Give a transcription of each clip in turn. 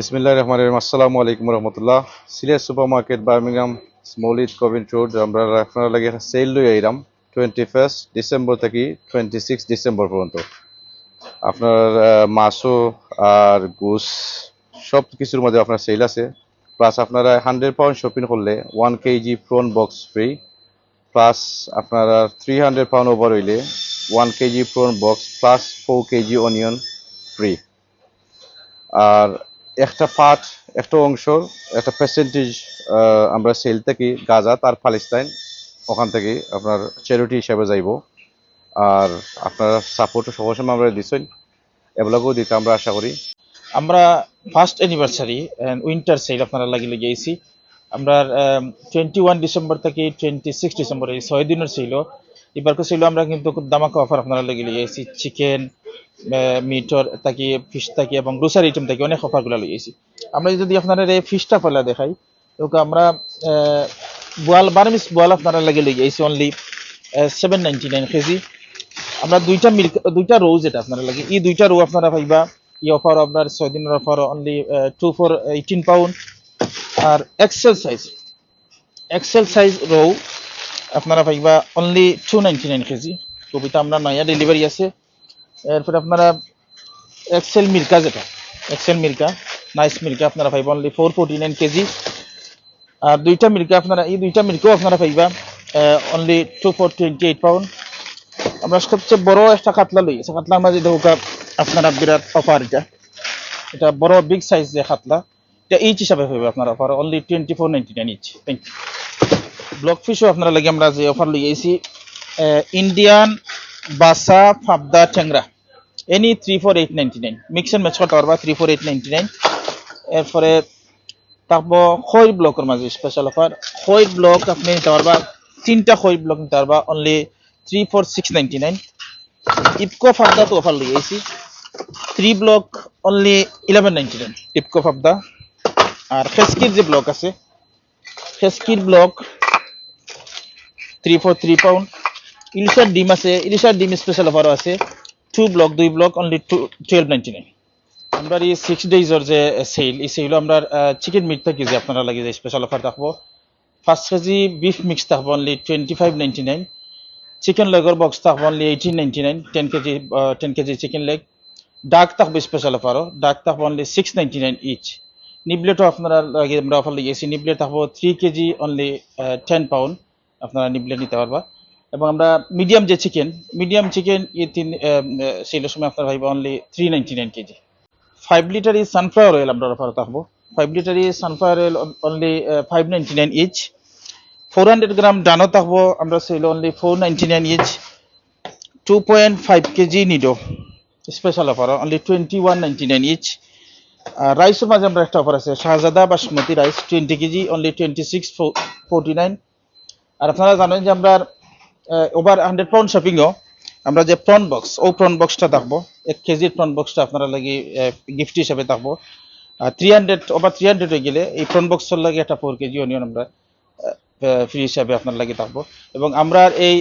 বিসমিল্লাহ রহমান রহিম। আসসালামু আলাইকুম রহমতুল্লাহ। Sylhet super market Birmingham Small Heath কবিন রোড আমরা আপনারা লাগে সেল লই আইরাম টোয়েন্টি ফার্স্ট ডিসেম্বর থেকে টোয়েন্টি সিক্স ডিসেম্বর পর্যন্ত। আপনার মাছও আর গুস সব কিছুর মধ্যে আপনার সেল আছে। প্লাস আপনারা হান্ড্রেড পাউন্ড শপিং করলে one KG prawn box free plus আপনারা থ্রি হান্ড্রেড পাউন্ড ওভার হইলে one KG prawn box plus four KG onion free আর একটা পার্ট একটা অংশ, একটা পার্সেন্টেজ আমরা সেল থেকে গাজা, তার পালেস্তাইন ওখান থেকে আপনার চ্যারিটি হিসাবে যাইব। আর আপনারা সাপোর্ট সবার সময় আমরা দিচ্ছেন এগুলোকেও দিতে আমরা আশা করি। আমরা ফার্স্ট অ্যানিভার্সারি উইন্টার সেল আপনারা লাগিয়ে গিয়েছি আমরা টোয়েন্টি ওয়ান ডিসেম্বর থেকে টোয়েন্টি সিক্স ডিসেম্বর এই ছয় দিনের ছিল এবার ছিল আমরা কিন্তু খুব দামাকা অফার আপনারা লাগিয়ে গিয়েছি চিকেন মিটর থাকি ফিশ থাকি এবং গ্রোসারি আইটেম থাকি অনেক অফারগুলো লইয়েছি আমরা যদি আপনারা এই ফিশটা ফেলা দেখাই, তো আমরা বোয়াল বারমিস বোয়াল আপনারা লাগিয়ে লইয়েছি only seven ninety nine KG. আমরা দুইটা মিল্ক দুইটা রো যেটা আপনারা লাগে, এই দুইটা রো আপনারা পাইবা। ই অফার আপনার ছয় দিনের offer only two for eighteen pound R XL size XL size rho আপনারা পাইবা only two ninety nine KG. কবিতা আমরা নয়া ডেলিভারি আছে। এরপরে আপনারা এক্সেল মিল্কা যেটা এক্সেল মিল্কা নাইস মিল্কা আপনারা পাইবা only four forty nine KG. আর দুইটা মিল্কা আপনারা, এই দুইটা মিল্কও আপনারা পাইবা only two four twenty eight pound আমরা সবচেয়ে বড় একটা কাতলা লই আছে কাতলা মাঝে দেখো আপনারা বিরাট অফার এটা। এটা বড় বিগ সাইজ যে কাতলা, এটা ইচ হিসাবে হবে আপনার offer only twenty four ninety nine each thank you block ফিশও আপনারা লাগে আমরা যে অফার লই আইছি ইন্ডিয়ান বাসা ফাবদা ট্যাংরা any three four eight ninety nine mix and match করতে পারবা three four eight ninety nine এরপরে তারপর খৈ ব্লকের মাঝে স্পেশাল অফার খৈ ব্লক আপনি নিতে পারবা, তিনটা খৈ ব্লক নিতে পারবা only three four six ninety nine ইপকো ফাবদা তো অফার লই আইছি। Three block only eleven ninety nine ইপকো ফাবদা আর ফেসকির যে ব্লক আছে ফেসকির block three four three pound ইলিশার ডিম আছে ইলিশার ডিম স্পেশাল অফারও আছে। টু ব্লক দুই block only two twelve ninety nine আমরা এই সিক্স ডেজর যে সেল এই সেল আমরা চিকেন মিট থাকি যে আপনারা লাগে যে স্পেশাল অফার থাকব। পাঁচ কেজি বিফ মিক্স থাকব only twenty five ninety nine chicken লেগর box থাকব only eighteen ninety nine ten kg ten kg chicken leg duck থাকবে স্পেশাল অফারও ডাক থাকব only six ninety nine each নিবলেটও আপনারা লাগে, আমরা অফার লিখেছি নিবলেট থাকব three kg only ten pound আপনারা নিবলেট নিতে পারবা। এবং আমরা মিডিয়াম যে চিকেন মিডিয়াম চিকেন এই তিন সেলের সময় আপনারা viva only three ninety nine kg five litre ই সানফ্লাওয়ার অয়েল আমরা অফার থাকব five litre is sunflower oil only five ninety nine each four hundred gram Dano থাকব আমরা sale only four ninety nine each two point five kg Nido special offer only twenty one ninety nine each রাইসের মাঝে আমরা একটা offer আছে, Shahzada basmati rice twenty kg only twenty six forty nine আর আপনারা জানেন যে আমরা ওভার হান্ড্রেড পাউন্ড শপিংও আমরা যে প্রন বক্স ও প্রন বক্সটা থাকব, এক কেজির প্রন বক্সটা আপনারা লাগি গিফট হিসাবে থাকব। আর three hundred over three hundred হয়ে গেলে এই প্রন বক্সের লাগে একটা ফোর কেজি অনিয়ন আমরা ফ্রি হিসাবে আপনার লাগে থাকব। এবং আমরা এই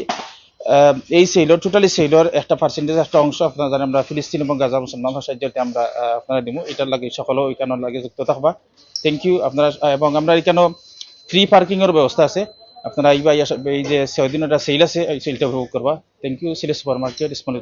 এই সেলর টোটালি সেলর একটা পার্সেন্টেজ একটা অংশ আপনারা জানেন আমরা ফিলিস্তিন এবং গাজা মুসলমান সাহায্যতে আমরা আপনারা দিব এটার লাগে সকলেও এখানে লাগে যুক্ত থাকবা। থ্যাংক ইউ আপনারা এবং আমরা এখানেও ফ্রি পার্কিং এর ব্যবস্থা আছে। আপনারা আইবা, এই যে ছয় এটা সেল আছে, এই সেলটা উপভোগ করবা। Thank you Sylhet super market small